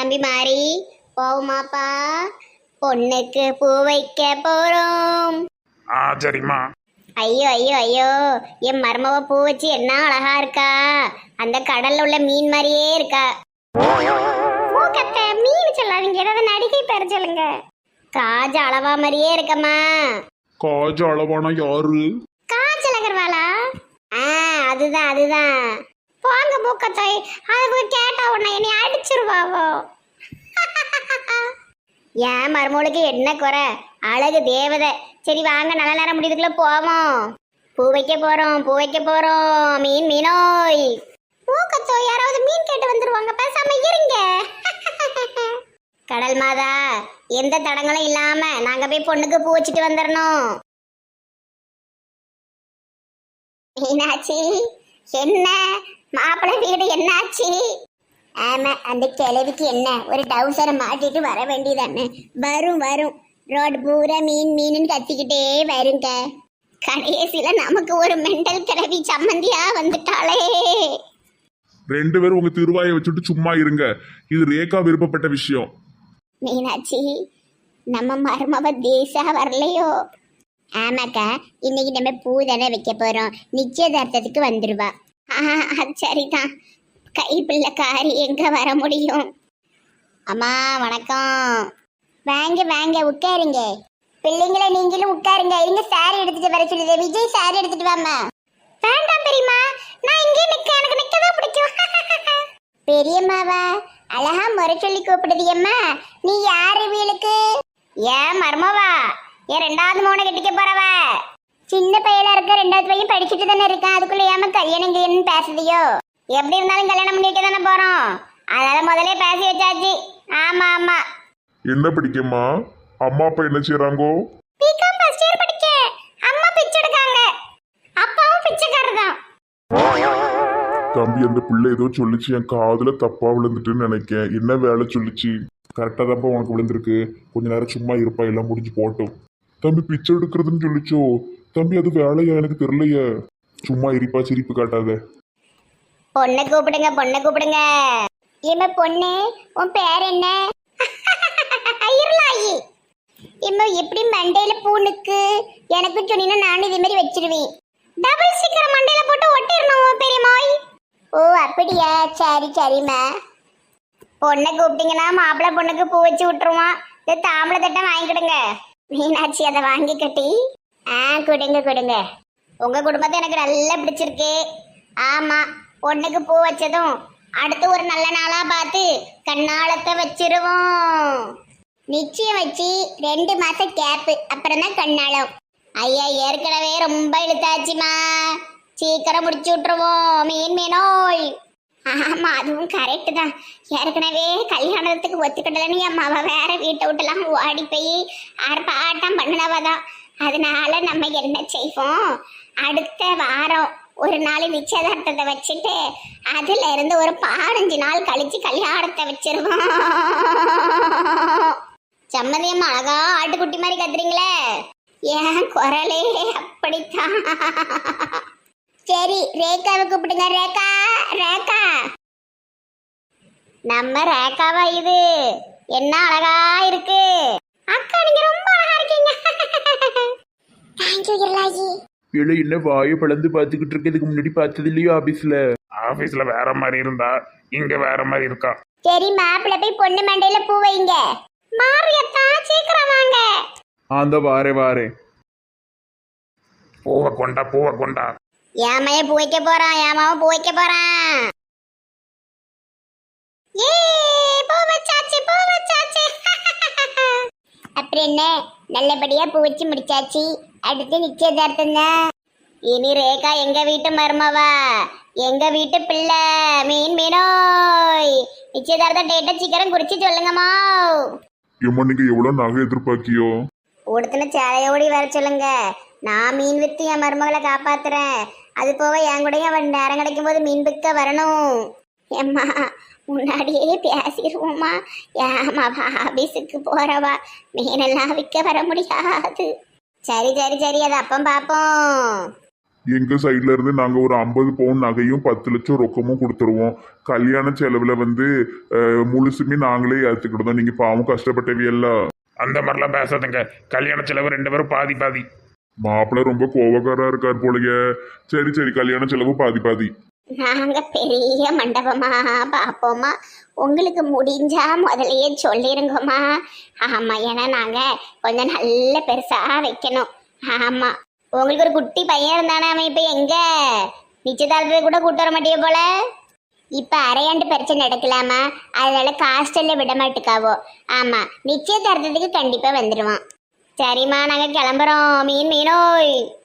தம்பி மாறி போவுமாப்பா பொண்ணுக்கு பூ வைக்க போறோம். ஆ சரிம்மா. ஐயோ ஐயோ ஐயோ என் மருமவ பூ வச்சு என்ன அழகா இருக்கா? அந்த கடல்ல உள்ள மீன் மாதிரியே இருக்கா. மூக்கத்தை மீன் சொல்லாதீங்க. ஏதாவது நடிகை பேர் சொல்லுங்க. காஜ அளவா மாதிரியே இருக்கம்மா. காஜ அளவானா யாரு? காய்ச்சல் அகர்வாலா ஆ அதுதான் அதுதான். போங்க பூக்கத்தாய் அதுக்கு கேட்டா உன்னை என்னை அடிச்சிருவாவோ ஏன் மருமகளுக்கு என்ன குறை? அழகு தேவதை. சரி வாங்க நல்ல நேரம் முடியுதுக்குள்ள போவோம். பூ வைக்க போறோம் பூ வைக்க போறோம். மீன் மீனோய். பூக்கத்தோ யாராவது மீன் கேட்டு வந்துருவாங்க. பேசாம இருங்க. கடல் மாதா எந்த தடங்களும் இல்லாம நாங்க போய் பொண்ணுக்கு பூ வச்சுட்டு வந்துடணும் மீனாட்சி என்ன? மாப்பிள்ளை வீடு என்னாச்சு? ஆமா அந்த கிழவிக்கு என்ன? ஒரு டவுசரை மாட்டிட்டு வர வேண்டியதானே? வரும் வரும். ரோடு பூரா மீன் மீனுன்னு கத்திக்கிட்டே வருங்க. கடைசியில நமக்கு ஒரு மெண்டல் கிழவி சம்மந்தியா வந்துட்டாளே. ரெண்டு பேரும் உங்க திருவாயை வச்சுட்டு சும்மா இருங்க. இது ரேகா விருப்பப்பட்ட விஷயம். மீனாட்சி நம்ம மருமவ தேசா வரலையோ? ஆமாக்கா இன்னைக்கு நம்ம பூ தானே வைக்க போறோம். நிச்சயதார்த்தத்துக்கு வந்துருவா. அது சரிதான். கை பிள்ளைக்காரி எங்க வர முடியும்? அம்மா வணக்கம். வாங்க வாங்க உட்காருங்க. பிள்ளைங்கள நீங்களும் உட்காருங்க. இருங்க சாரி எடுத்துட்டு வர சொல்லுது. விஜய் சாரி எடுத்துட்டு வாம்மா. வேண்டாம் பெரியம்மா. நான் இங்கே நிக்க எனக்கு நிக்க தான் பிடிக்கும். பெரியம்மாவா? அழகா முறை சொல்லி கூப்பிடுதியம்மா. நீ யாரு வீளுக்கு ஏன் மர்மவா? ஏன் ரெண்டாவது மோனை கட்டிக்க போறவ? சின்ன பையலா இருக்க ரெண்டாவது பையன் படிச்சுட்டு தானே இருக்கான். அதுக்குள்ள ஏமா கல்யாணம் கல்யாணம் பேசுதியோ? எப்படி இருந்தாலும் கல்யாணம் பண்ணி வைக்க தானே போறோம். அதனால முதல்ல பேசி வச்சாச்சு. ஆமா ஆமா. என்ன பிடிக்குமா அம்மா அப்பா என்ன செய்யறாங்கோ பிகாம் ஃபர்ஸ்ட் இயர் படிக்க அம்மா பிச்சை எடுக்காங்க. அப்பாவும் பிச்சைக்காரர் தான் தம்பி அந்த பிள்ளை ஏதோ சொல்லிச்சு. என் காதுல தப்பா விழுந்துட்டுன்னு நினைக்கேன். என்ன வேலை சொல்லிச்சு? கரெக்டா தான்ப்பா உனக்கு விழுந்திருக்கு. கொஞ்ச நேரம் சும்மா இருப்பா. எல்லாம் முடிஞ்சு போட்டும். தம்பி பிச்சை எடுக்கிறதுன்னு சொல்லிச்சோ? தம்பி அது வேலையா? எனக்கு தெரியலையே. சும்மா இருப்பா சிரிப்பு காட்டாத. பொண்ணை கூப்பிடுங்க பொண்ணை கூப்பிடுங்க. இம்ம பொண்ணு உன் பேர் என்ன? இருளாயி. இம்ம எப்படி மண்டையில பூனுக்கு எனக்கு சொன்னீங்கன்னா நானும் இதே மாதிரி வச்சிருவேன். டபுள் சீக்கிரம் மண்டையில போட்டு ஒட்டிடணும் பெரியமாய் ஓ அப்படியா? சரி சரிம்மா. பொண்ணை கூப்பிட்டீங்கன்னா மாப்பிள்ளை பொண்ணுக்கு பூ வச்சு விட்டுருவான். இந்த தாம்பளை தட்டை வாங்கிக்கிடுங்க. மீனாட்சி அதை வாங்கி கட்டி. ஆ கொடுங்க கொடுங்க. உங்கள் குடும்பத்தை எனக்கு நல்லா பிடிச்சிருக்கு. ஆமாம் பொண்ணுக்கு பூ வச்சதும் அடுத்து ஒரு நல்ல நாளாக பார்த்து கண்ணாளத்தை வச்சிருவோம். நிச்சயம் வச்சு ரெண்டு மாதம் கேப்பு அப்புறம் தான் கண்ணாளம் ஐயா ஏற்கனவே ரொம்ப இழுத்தாச்சுமா. சீக்கிரம் முடிச்சு விட்டுருவோம் மீன் மீனோய். ஆமாம் அதுவும் கரெக்டு தான். ஏற்கனவே கல்யாணத்துக்கு ஒத்துக்கிட்டலன்னு என் மாவ வேற வீட்டை விட்டுலாம் ஓடி போய் ஆர்ப்பாட்டம் பண்ணினவ தான் அதனால நம்ம என்ன செய்வோம்? அடுத்த வாரம் ஒரு நாள் நிச்சயதார்த்தத்தை வச்சுட்டு அதுல இருந்து ஒரு பதினஞ்சு நாள் கழிச்சு கல்யாணத்தை வச்சிருவோம். சம்மதியம் அழகா ஆட்டுக்குட்டி மாதிரி கத்துறீங்களே? ஏன் குரலே அப்படித்தான். சரி ரேகாவை கூப்பிடுங்க. ரேகா ரேகா. நம்ம ரேகாவா இது? என்ன அழகா இருக்கு? அக்கா நீங்க ரொம்ப அழகா இருக்கீங்க. தேங்க்யூ இருளாஜி இல்லை என்ன வாயை பிளந்து பார்த்துக்கிட்டு இருக்க இதுக்கு முன்னாடி பார்த்தது இல்லையோ ஆபீஸ்ல? ஆபீஸ்ல வேற மாதிரி இருந்தா இங்க வேற மாதிரி இருக்கா? சரி மாப்பிள்ளை போய் பொண்ணு மண்டையில பூ வைங்க. மாரியத்தா சீக்கிரம் வாங்க. அந்த வாரே வாரே. பூவை கொண்டா பூவை கொண்டா. ஏமைய பூ வைக்க போறான் ஏமாவும் பூ வைக்க போறான். ஏ பூ வச்சாச்சு பூ வச்சாச்சு. அப்புறம் என்ன? நல்லபடியா பூ வச்சு முடிச்சாச்சு. அடுத்து நிச்சயதார்த்தம் தான் இனி ரேகா எங்க வீட்டு மருமவா? எங்க வீட்டு பிள்ளை? மீன் மீனோய். நிச்சயதார்த்த டேட்டை சீக்கிரம் குறிச்சு சொல்லுங்கம்மா. ஏம்மா நீங்க எவ்வளவு நகை எதிர்பார்க்கியோ? உடுத்தின சேலையோடி வர சொல்லுங்க. நான் மீன் வித்து என் மருமகளை காப்பாத்துறேன். அது போக என் கூடயும் அவன் நேரம் கிடைக்கும் போது மீன் விற்க வரணும். ஏம்மா முன்னாடியே பேசிடுவோம்மா ஏமா ஆபீஸுக்கு போறவா? மீனெல்லாம் விற்க வர முடியாது. சரி சரி சரி அது அப்பம் பார்ப்போம். எங்க சைட்ல இருந்து நாங்க ஒரு ஐம்பது பவுன் நகையும் பத்து லட்சம் ரொக்கமும் கொடுத்துருவோம். கல்யாண செலவுல வந்து அஹ், முழுசுமே நாங்களே ஏத்துக்கிட்டோம் நீங்க பாவம் கஷ்டப்பட்டவியெல்லாம் அந்த மாதிரிலாம் பேசாதுங்க. கல்யாண செலவு ரெண்டு பேரும் பாதி பாதி. மாப்பிள்ளை ரொம்ப கோவக்காரா இருக்கார் போலயே. சரி சரி கல்யாண செலவு பாதி பாதி. நாங்க பெரிய மண்டபமா பார்ப்போமா உங்களுக்கு முடிஞ்சா முதல்லயே சொல்லிருங்கம்மா. ஆமா ஏன்னா நாங்க கொஞ்சம் நல்ல பெருசா வைக்கணும். ஆமா. உங்களுக்கு ஒரு குட்டி பையன் இருந்தானே அவன் இப்போ எங்க? நிச்சயதார்த்தத்தை கூட கூட்டு வர மாட்டிய போல? இப்போ அரையாண்டு பிரச்சனை நடக்கலாமா? அதனால காஸ்டல்ல விட மாட்டுக்காவோ? ஆமா நிச்சயதார்த்தத்துக்கு கண்டிப்பா வந்துடுவான் சரிம்மா நாங்கள் கிளம்புறோம். மீன் மீனோய்.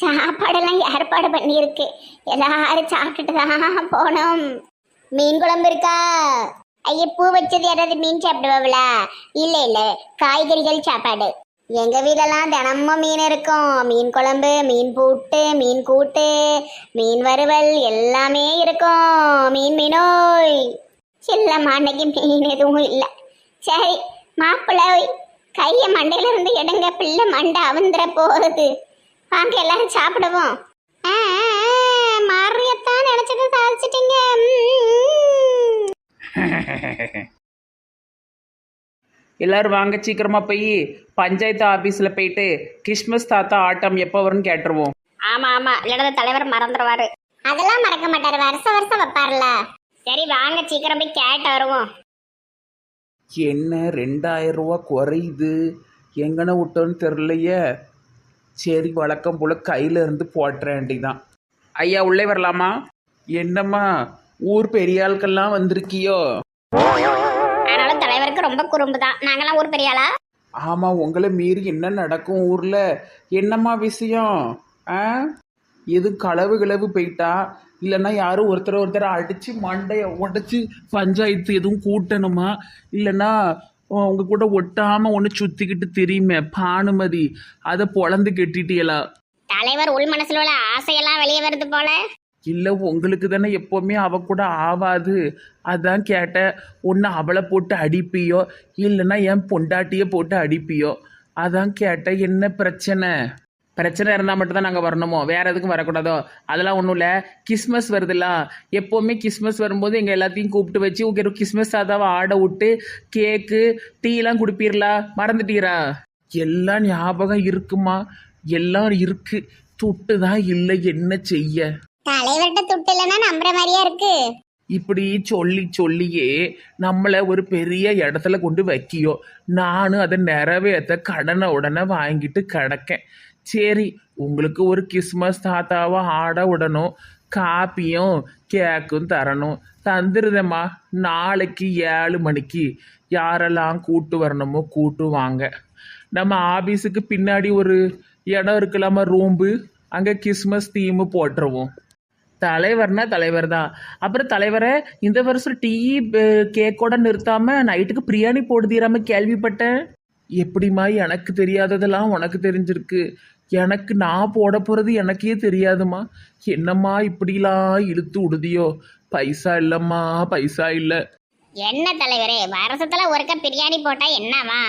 சாப்பாடெல்லாம் ஏற்பாடு பண்ணியிருக்கு. எல்லாரும் சாப்பிட்டுட்டு தான் போனோம். மீன் குழம்பு இருக்கா? ஐயா பூ வச்சது யாராவது மீன் சாப்பிடுவாங்களா? இல்லை இல்லை. காய்கறிகள் சாப்பாடு. எங்க வீடெல்லாம் தினமும் மீன் இருக்கும். மீன் குழம்பு மீன் பூட்டு மீன் கூட்டு மீன் வறுவல் எல்லாமே இருக்கும். மீன் மீனோய். இல்லம்மா அன்னைக்கு மீன் எதுவும் இல்லை. சரி மாப்பிள்ளை கையை மண்டையில இருந்து எடுங்க. பிள்ளை மண்டை அவுந்துற போகுது. வாங்க எல்லாரும் சாப்பிடுவோம். மாரியத்தான் நினைச்சிட்டு சாதிச்சிட்டீங்க. எல்லாரும் வாங்க சீக்கிரமா போய் பஞ்சாயத்து ஆபீஸ்ல போயிட்டு கிறிஸ்மஸ் தாத்தா ஆட்டம் எப்போ வரும்னு கேட்டுருவோம். ஆமா ஆமா இல்லைன்னா தலைவர் மறந்துடுவாரு அதெல்லாம் மறக்க மாட்டாரு வருஷம் வருஷம் வைப்பாருல. சரி வாங்க சீக்கிரம் போய் கேட்டு வருவோம். என்ன ரெண்டாயிரம் ரூபா குறையுது? எங்கன விட்டோன்னு தெரிலையே சரி வழக்கம் போல் கையில் இருந்து போட்டுற வேண்டிதான். ஐயா உள்ளே வரலாமா? என்னம்மா ஊர் பெரிய ஆட்கள்லாம் வந்திருக்கியோ? ஆனாலும் தலைவருக்கு ரொம்ப குறும்பு தான் நாங்களாம் ஊர் பெரியாளா ஆமாம் உங்களை மீறி என்ன நடக்கும் ஊரில்? என்னம்மா விஷயம்? ஆ? எது களவு கிளவு போயிட்டா? இல்லைன்னா யாரும் ஒருத்தர் ஒருத்தர் அடித்து மண்டையை உடைச்சி பஞ்சாயத்து எதுவும் கூட்டணுமா? இல்லைன்னா உ- உங்க கூட ஒட்டாமல் ஒன்று சுற்றிக்கிட்டு தெரியுமே பானுமதி. அதை பொழந்து கெட்டிட்டியலா? தலைவர் உள் மனசுல உள்ள ஆசையெல்லாம் வெளியே வருது போல. இல்லை உங்களுக்கு தானே எப்போவுமே அவ கூட ஆவாது. அதான் கேட்டேன். ஒன்று அவளை போட்டு அடிப்பியோ இல்லைன்னா என் பொண்டாட்டியை போட்டு அடிப்பியோ? அதான் கேட்டேன். என்ன பிரச்சனை? பிரச்சனை இருந்தால் மட்டும்தான் நாங்கள் வரணுமோ? வேற எதுக்கும் வரக்கூடாதோ? அதெல்லாம் ஒன்றும் இல்லை. கிறிஸ்மஸ் வருதுல்ல. எப்போவுமே கிறிஸ்மஸ் வரும்போது எங்கள் எல்லாத்தையும் கூப்பிட்டு வச்சு ஒரு கிறிஸ்மஸ் தாத்தாவை ஆட விட்டு கேக்கு டீலாம் குடிப்பீர்களா? மறந்துட்டீரா எல்லாம் ஞாபகம் இருக்குமா? எல்லாம் இருக்கு. துட்டு தான் இல்லை. என்ன செய்ய? தலைவர்கிட்ட துட்டு இல்லைன்னா நம்புற மாதிரியா இருக்கு? இப்படி சொல்லி சொல்லியே நம்மளை ஒரு பெரிய இடத்துல கொண்டு வைக்கியோ? நானும் அதை நிறைவேற்ற கடனை உடனே வாங்கிட்டு கிடக்கேன். சரி உங்களுக்கு ஒரு கிறிஸ்மஸ் தாத்தாவை ஆட விடணும். காப்பியும் கேக்கும் தரணும். தந்துருதம்மா நாளைக்கு ஏழு மணிக்கு. யாரெல்லாம் கூட்டு வரணுமோ கூட்டு வாங்க. நம்ம ஆபீஸுக்கு பின்னாடி ஒரு இடம் இருக்கலாமா ரூம்பு. அங்கே கிறிஸ்மஸ் தீமு போட்டுருவோம். தலைவர்னா தலைவர் தான். அப்புறம் தலைவரை இந்த வருஷம் டீ கேக்கோட நிறுத்தாம நைட்டுக்கு பிரியாணி போடுதீராம கேள்விப்பட்டேன். எப்படிம்மா எனக்கு தெரியாததெல்லாம் உனக்கு தெரிஞ்சிருக்கு. எனக்கு நான் போட போறது எனக்கே தெரியாதும்மா. என்னம்மா இப்படிலாம் இழுத்து விடுதியோ பைசா இல்லம்மா பைசா இல்லை. என்ன தலைவரே வருஷத்துல ஒருக்க பிரியாணி போட்டா என்னவா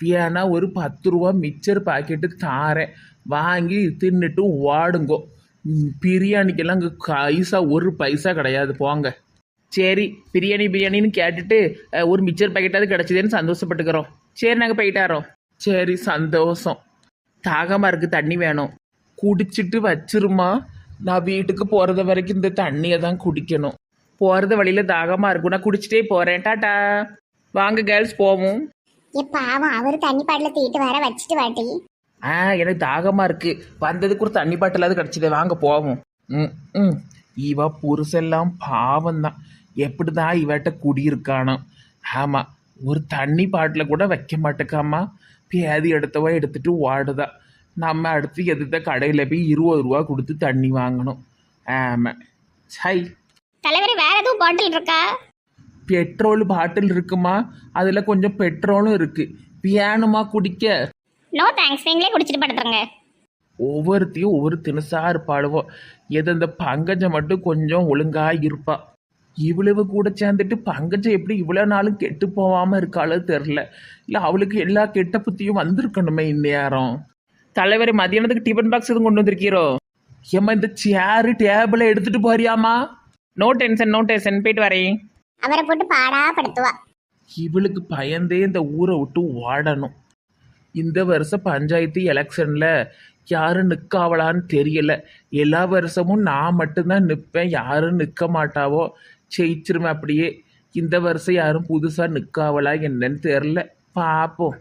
வேணா ஒரு பத்து ரூபா மிச்சர் பாக்கெட்டு தாரேன். வாங்கி தின்னுட்டு ஓடுங்கோ. ம், பிரியாணிக்கெல்லாம் இங்கே பைசா ஒரு பைசா கிடையாது போங்க. சரி பிரியாணி பிரியாணின்னு கேட்டுட்டு அஹ், ஒரு மிச்சர் பாக்கெட்டாவது கிடச்சிதேன்னு சந்தோஷப்பட்டுக்கிறோம். சரி நாங்கள் போயிட்டாரோம் சரி சந்தோஷம். தாகமாக இருக்குது தண்ணி வேணும். குடிச்சிட்டு வச்சிருமா? நான் வீட்டுக்கு போகிறது வரைக்கும் இந்த தண்ணியை தான் குடிக்கணும். போகிறது வழியில் தாகமாக இருக்கும். நான் குடிச்சிட்டே போகிறேன் டாட்டா வாங்க கேர்ள்ஸ் போவோம். ஏ பாவம் அவர் தண்ணி பாட்டில தீட்டு வர வச்சுட்டு வாட்டி. ஆ எனக்கு தாகமா இருக்கு. வந்ததுக்கு ஒரு தண்ணி பாட்டிலாவது கிடச்சிதே. வாங்க போவோம். ம் ம். இவ புருஷெல்லாம் பாவம்தான். எப்படி தான் இவட்ட குடியிருக்கானோ. ஆமாம் ஒரு தண்ணி பாட்டில் கூட வைக்க மாட்டேக்காமா பேதி எடுத்தவ எடுத்துட்டு ஓடுதா நம்ம அடுத்து எதுத்த கடையில் போய் இருபது ரூபா கொடுத்து தண்ணி வாங்கணும். ஆமாம் சை. தலைவரே வேற எதுவும் பாட்டில் இருக்கா? பெட்ரோல் பாட்டில் இருக்குமா? அதில் கொஞ்சம் பெட்ரோலும் இருக்குது வேணுமா குடிக்க? நோ தேங்க்ஸ் நீங்களே குடிச்சிட்டு படுத்துருங்க. ஒவ்வொருத்தையும் ஒவ்வொரு தினுசா இருப்பாளுவோ. எது அந்த பங்கஜம் மட்டும் கொஞ்சம் ஒழுங்கா இருப்பா. இவ்வளவு கூட சேர்ந்துட்டு பங்கஜம் எப்படி இவ்வளோ நாளும் கெட்டு போகாம இருக்காளோ தெரில இல்லை அவளுக்கு எல்லா கெட்ட புத்தியும் வந்திருக்கணுமே இந்நேரம். தலைவர் மதியானத்துக்கு டிஃபன் பாக்ஸ் எதுவும் கொண்டு வந்திருக்கீரோ? ஏம்மா இந்த சேரு டேபிளை எடுத்துட்டு போறியாமா நோ டென்ஷன் நோ டென்ஷன் போயிட்டு வரேன். அவரை போட்டு பாடா படுத்துவா. இவளுக்கு பயந்தே இந்த ஊரை விட்டு ஓடணும். இந்த வருஷம் பஞ்சாயத்து எலெக்ஷனில் யாரும் நிற்காவலான்னு தெரியல. எல்லா வருஷமும் நான் மட்டும்தான் நிற்பேன் யாரும் நிற்க மாட்டாவோ. ஜெயிச்சிருமே அப்படியே இந்த வருஷம் யாரும் புதுசாக நிற்காவலா என்னன்னு தெரில பார்ப்போம்